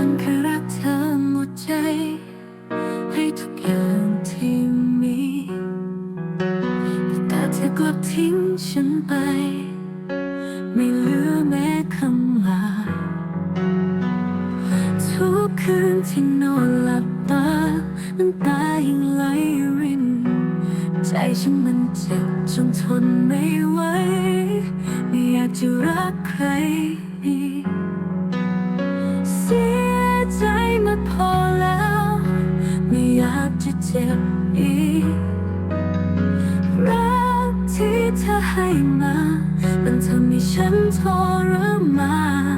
ฉันแค่รักเธอหมดใจ ให้ทุกอย่างที่มีแต่เธอกลับทิ้งฉันไป ไม่เหลือแม้คำลาทุกคืนที่นอนหลับตาน้ำตายังไหลริน ใจฉันมันเจ็บจนทนไม่ไหวไม่อยากจะรักใครอีก พอแล้ว ไม่อยากจะเจ็บอีก รักที่เธอให้มา มันทำให้ฉันทรมาน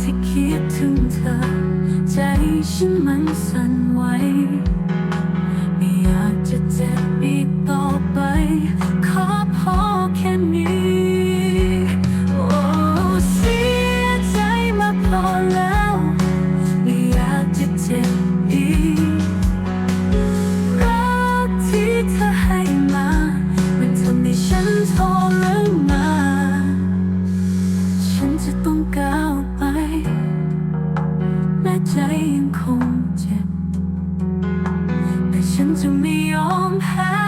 ที่คิดถึงเธอ ใจฉันมันสั่นไหวไม่อยากจะเจ็บอีกต่อไป ขอพอแค่นี้ โอ้เสียใจมาพอแล้วไม่อยากจะเจ็บอีกรักที่เธอให้มา มันทำให้ฉันทรมานฉันจะต้องก้าว แม้ใจยังคงเจ็บ แต่ฉันจะไม่ยอมแพ้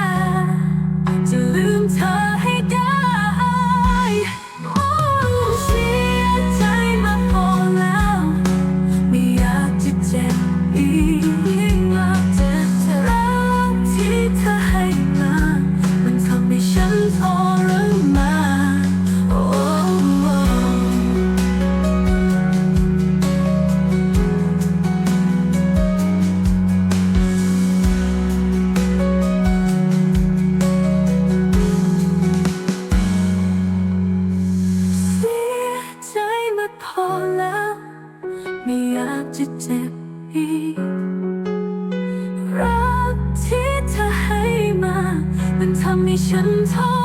จะเจ็บอีก รักที่เธอให้มา มันทำให้ฉันท้อ